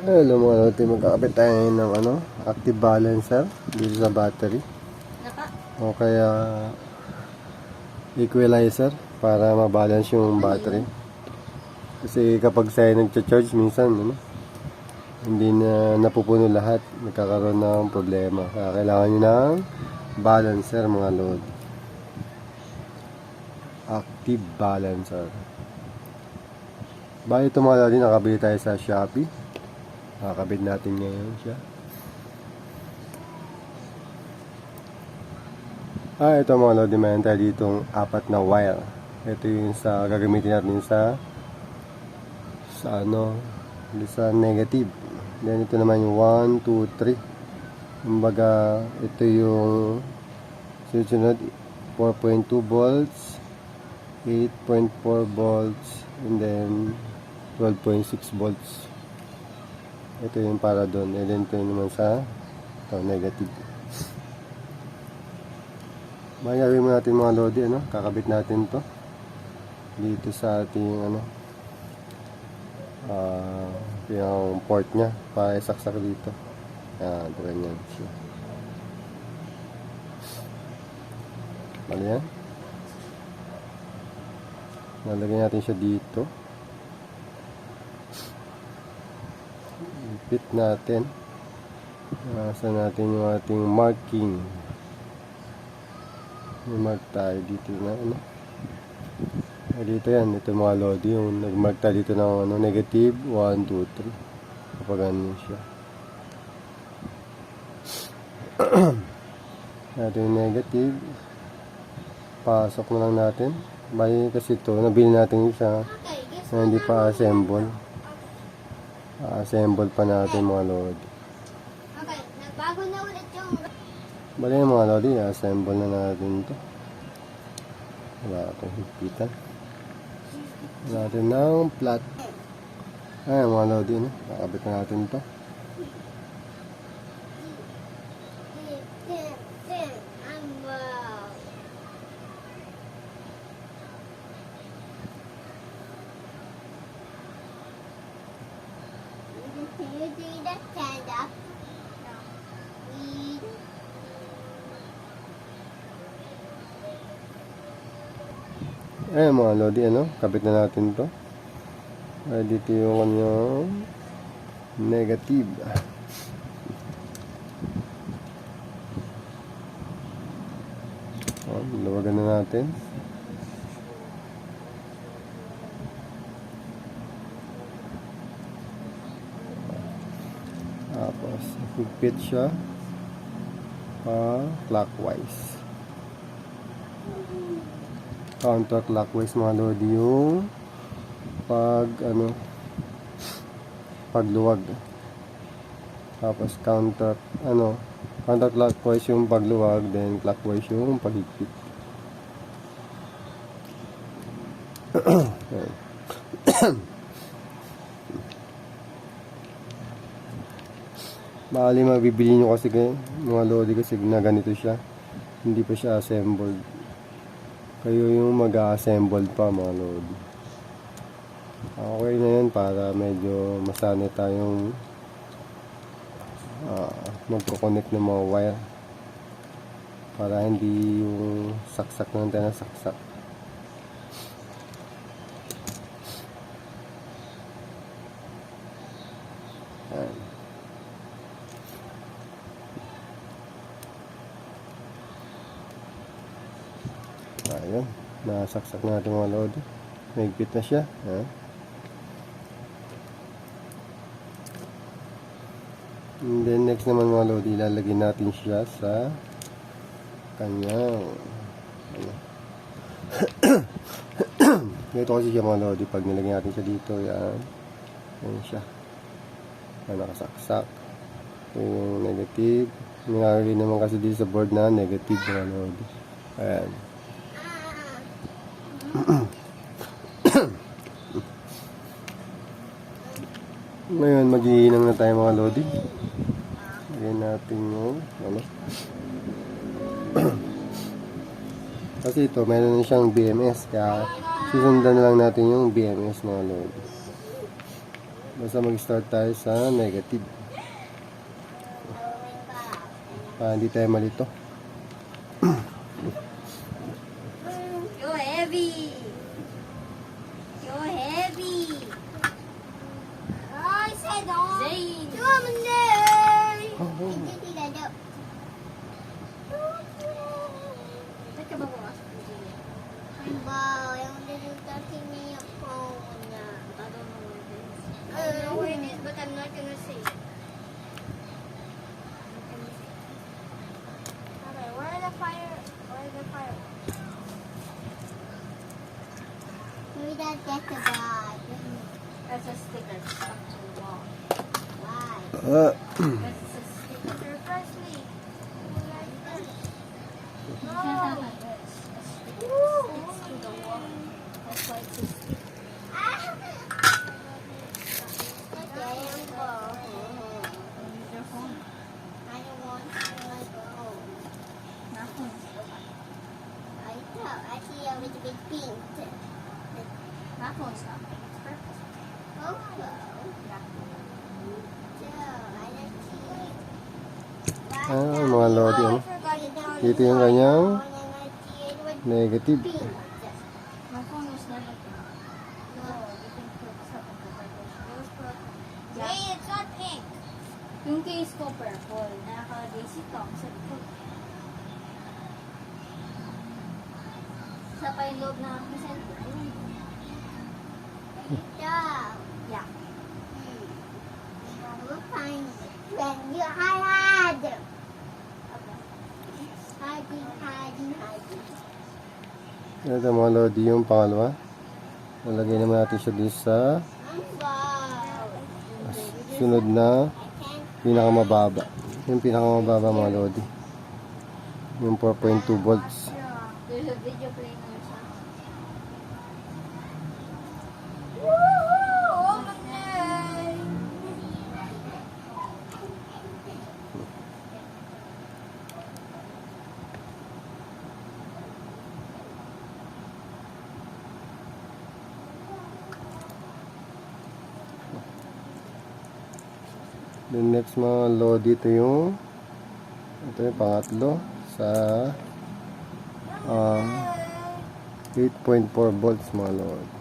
Hello mga lote, magkakapit tayo ng ano, active balancer dito sa battery. O kaya equalizer para mabalance yung battery. Kasi kapag sa'yo nagcha-charge minsan, ano, hindi na napupuno lahat. Nagkakaroon ng problema. Kaya kailangan nyo ng balancer mga load. Active balancer. Bali ito mga load, nakabili tayo sa Shopee. Nakakabit natin ngayon siya. Ah, ito mga lodi, meron tayo ditong apat na wire. Ito yung sa gagamitin natin sa sa ano, sa negative. Then ito naman yung 1, 2, 3. Kumbaga, ito yung susunod 4.2 volts, 8.4 volts, and then 12.6 volts. Ito yung para doon. And then ito yung naman sa ito, negative. Mayawin mo natin mga lodi, ano? Kakabit natin to dito sa ating ano ah yung port niya para isaksak dito. Yan, ganyan siya. Mali yan. Nalagyan natin siya dito. Ipit natin. Nasa natin yung ating marking. May mark tayo dito na ano. Ah, dito yan, ito mga lodi, yung nag-mark tayo dito ng ano, negative, 1, 2, 3. Kapag ano siya. Yung negative. Pasok na lang natin. Bali kasi ito, nabili natin guess na hindi pa assemble. Assemble pa natin mga lodi. Okay, nagbago na ulit yung... Bali mga lodi, assemble na natin ito. Wala akong higpitan. Wala natin ng flat. Ay, mga lodi, no? Nakabit na natin ito. Can you do that stand up? We- Ay, mga lodi, ano? Kabit na natin to. Ay, dito yung kanyang negative. Oh, luwagan na natin. Tapos, higpit siya pa clockwise. Counterclockwise mga lodi yung pag ano pagluwag. Tapos counter ano counterclockwise yung pagluwag then clockwise yung paghigpit. Bali mabibili nyo kasi kayo, mga lodi kasi na ganito siya. Hindi pa siya assembled. Kayo yung mag-assemble pa mga lodi. Okay na yan para medyo masanay tayong uh, magkoconnect ng mga wire. Para hindi yung saksak ng tayo na saksak. Ayun. Nasaksak natin mga lodi. Mahigpit na siya. Ha? And then next naman mga lodi, ilalagay natin siya sa kanyang ano. Ganito kasi siya mga lodi. Pag nilagay natin siya dito, yan. Yan siya. Yan, nakasaksak. Ito yung negative. Nilalagay naman kasi dito sa board na negative mga lodi. Ayan. Ngayon, maghihinang na tayo mga lodi. Lagyan natin yung, ano. Kasi ito, meron na siyang BMS. Kaya, susundan na lang natin yung BMS mga lodi. Basta mag-start tayo sa negative. Para hindi tayo malito. You're heavy. You're heavy. I said on. Zayn. Come on Oh, oh. Hindi sila daw. Ba't ka ba bukas? Wow, yung phone niya. It is. I don't know where it is, but I'm not gonna say. Okay, where are the fire? Where are the fireworks? Maybe that's just a bag. That's a sticker stuck to the wall. Why? Ah, Because it's a sticker. Surprise me. Like this. No. Sticks to the wall. That's why it's a sticker. Okay, I'm going. Use your phone. I don't want to go home. Na phone. I thought I see a little bit pink. Na phone stop. It's perfect. Also, Yeah. so I don't see. Ah, mga lodi, ano? forgot Dito yung kanyang And I see it with negative. Yung case ko purple. Nakalagay si Tom sa likod. Sa pa yung loob ng aking. Ito. Yeah. Hmm. We'll find when you hide. Okay. Hiding, hiding, hiding. Ito mga lodi yung pangalawa. Nalagay naman natin siya dun sa sunod na I pinakamababa. Yung pinakamababa mga lodi. Yung 4.2 volts. There's a video playing next mga lodi ito yung ito yung pangatlo sa um, 8.4 volts mga lodi.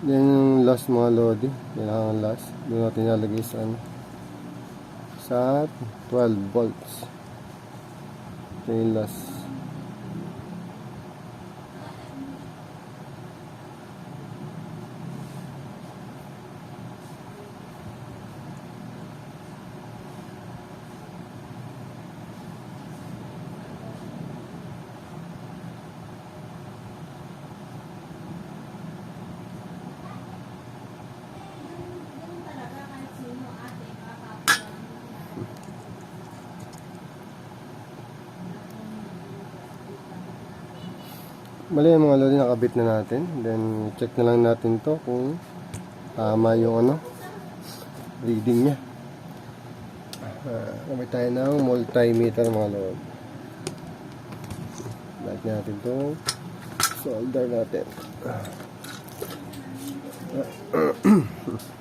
Yan yung last mga lodi. Yan ang last. Doon natin nalagay sa ano. Sa 12 volts. Ito yung last. Mali mga lodi nakabit na natin. Then check na lang natin to kung tama yung ano reading niya. Uh, gamit tayo ng multimeter mga lodi. Balik natin to. Solder natin. Ano,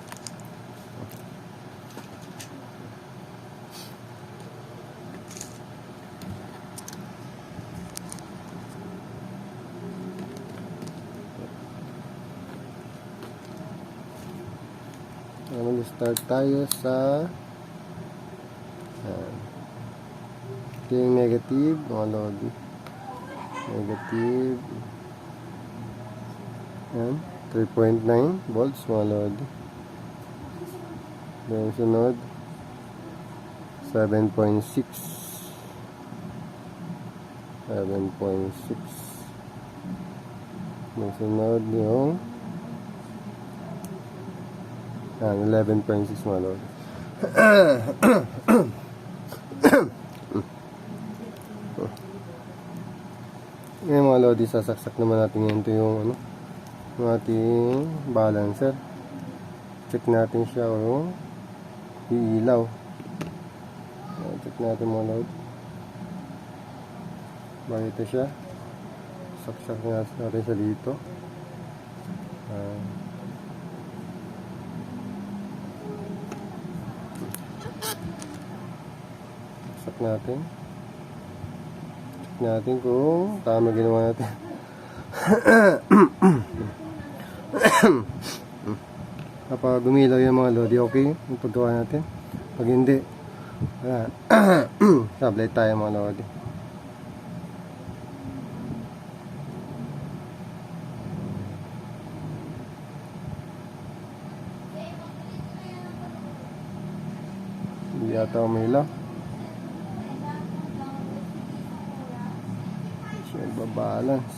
start tayo sa Ayan. Ito negative, mga lodi. Negative. Ayan. 3.9 volts, mga lodi. Then sunod. 7.6. 7.6. Then sunod yung Ayan, 11.6 mga lodi. Ngayon mga lodi, sasaksak naman natin yan. Ito yung ano, yung ating balancer. Check natin siya o iilaw. Ayan, Check natin mga lodi. Bakit siya? Saksak natin siya dito. Ayan. Saksak natin. Check natin kung tama ginawa natin. Kapag gumilaw yung mga lodi, okay? Yung natin. Pag hindi. Sablay tayo mga lodi. Hindi yata umilaw. Nagbabalance.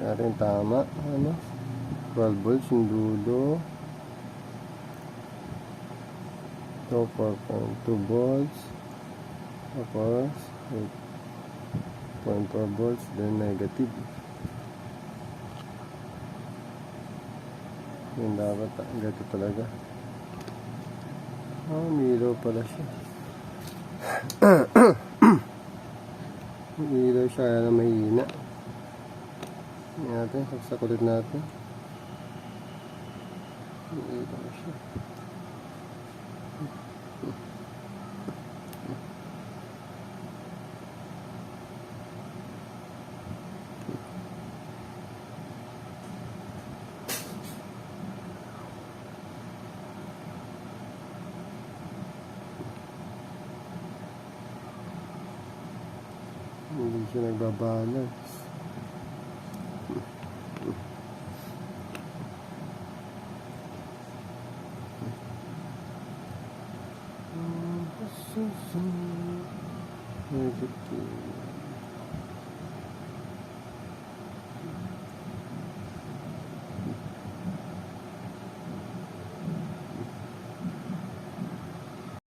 Natin tama. Ano? 12 volts yung dulo. Ito 4.2 volts. Tapos 8.4 volts. Then negative. Yun dapat. Ganito talaga. Ah, umilaw pala siya. umilaw siya kaya na mahina. Yan natin. Saksak ulit natin. Umilaw siya. Hindi siya nagbabalance.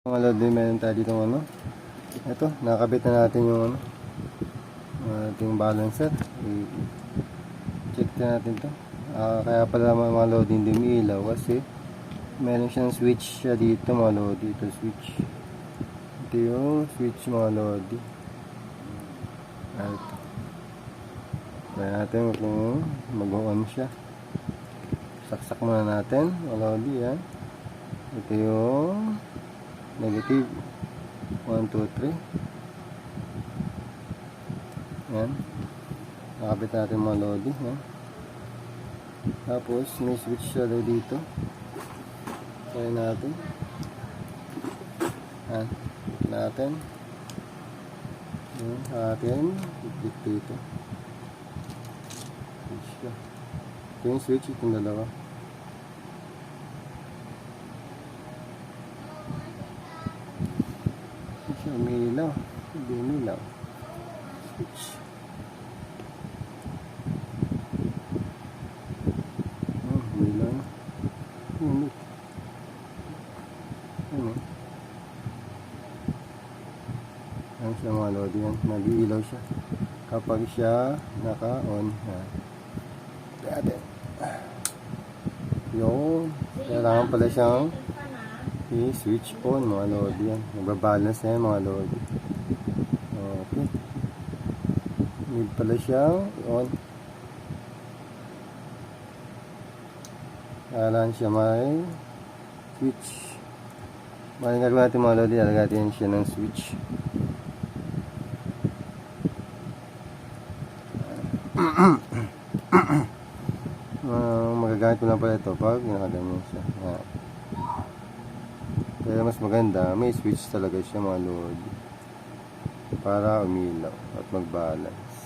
Mga lodi, meron tayo dito ano. Ito, nakakabit na natin yung ano, ating balancer. I- check na natin to. Ah, kaya pala mga, mga lodi hindi umiilaw kasi meron siyang switch siya dito mga lodi. Ito switch. Ito yung switch mga lodi. Ah, ito. Kaya natin kung mag-on siya. Saksak muna natin mga lodi. Yan. Ito yung negative 1, 2, 3 yan nakabit natin mga lodi yan. tapos may switch siya daw dito. Kaya natin. Yan natin. Yan natin dito. Dito switch siya. Ito yung switch itong dalawa. siya umilaw hindi umilaw switch nag-iilaw siya. Kapag siya naka-on. Dati. Yun. Kailangan pala siyang i-switch on mga lodi yan. Nagbabalance na yan mga lodi. Okay. Need pala siyang on. Kailangan siya may switch. Bali gagawin natin mga lodi, alagay natin siya ng switch. Uh, magagamit ko lang pala ito pag nakaganyan siya. Yan. Kaya mas maganda, may switch talaga siya mga lodi. Para umilaw at mag-balance.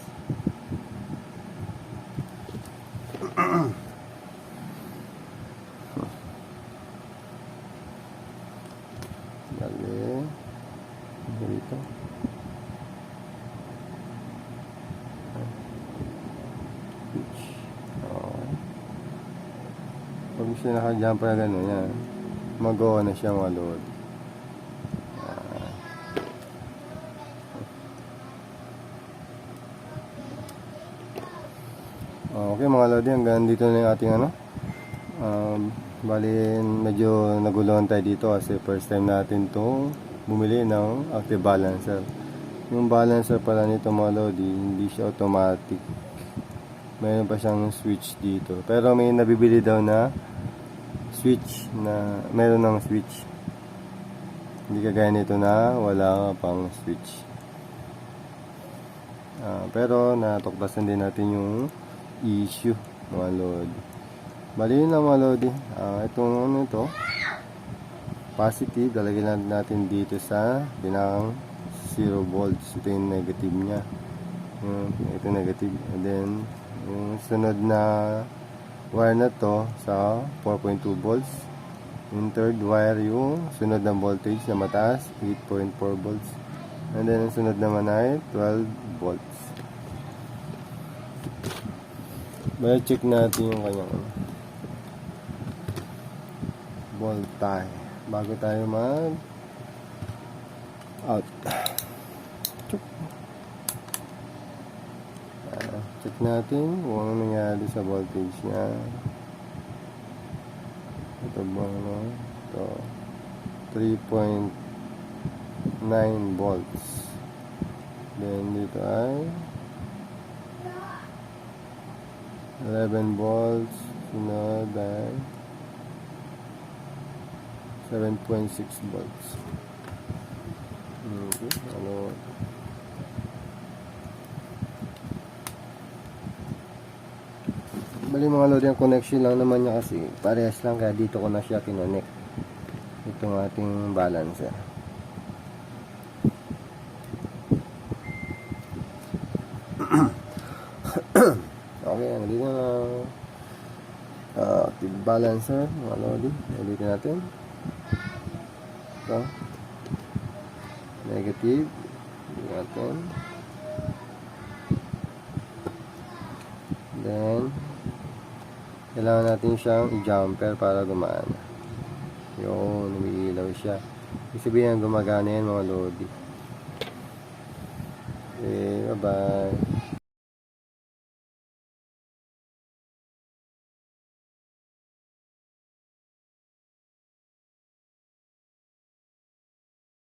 Dali. Dito. Switch. Okay. Pag siya naka-jumper na gano'n, yan. Mag-go na siya mga lord. Yan. Okay mga lodi, hanggang dito na yung ating ano. Um, bali, medyo naguluhan tayo dito kasi first time natin to bumili ng active balancer. Yung balancer pala nito mga lodi, hindi siya automatic. Mayroon pa siyang switch dito. Pero may nabibili daw na switch na meron ng switch. Hindi kagaya nito na wala pang switch. Ah, pero natukbasan din natin yung issue mga lodi. Bali yun lang mga lodi. Ah, itong ano ito, positive, lalagyan natin dito sa pinakang 0 volts. Ito yung negative niya. Yun, ito negative. And then, yung sunod na wire na to sa 4.2 volts. Yung third wire yung sunod na voltage na mataas, 8.4 volts. And then, ang sunod naman ay 12 volts. Baya check natin yung kanyang ano, voltage bago tayo mag out. Chuk. Ah, check natin kung ano nangyari sa voltage niya. Ito ba ano? Ito. 3.9 volts. Then dito ay 11 volts. Sunod ay 7.6 volts. Okay, ano? Bali mga load yung connection lang naman niya kasi parehas lang kaya dito ko na siya kinonect. Itong ating balancer. okay, ang dito na uh, active balancer mga lodi. Ulitin natin. Ito. Negative. Ulitin natin. Then, kailangan natin siyang i-jumper para gumana. Yun, umiilaw siya. Ibig sabihin gumagana yan mga lodi. Okay, bye-bye.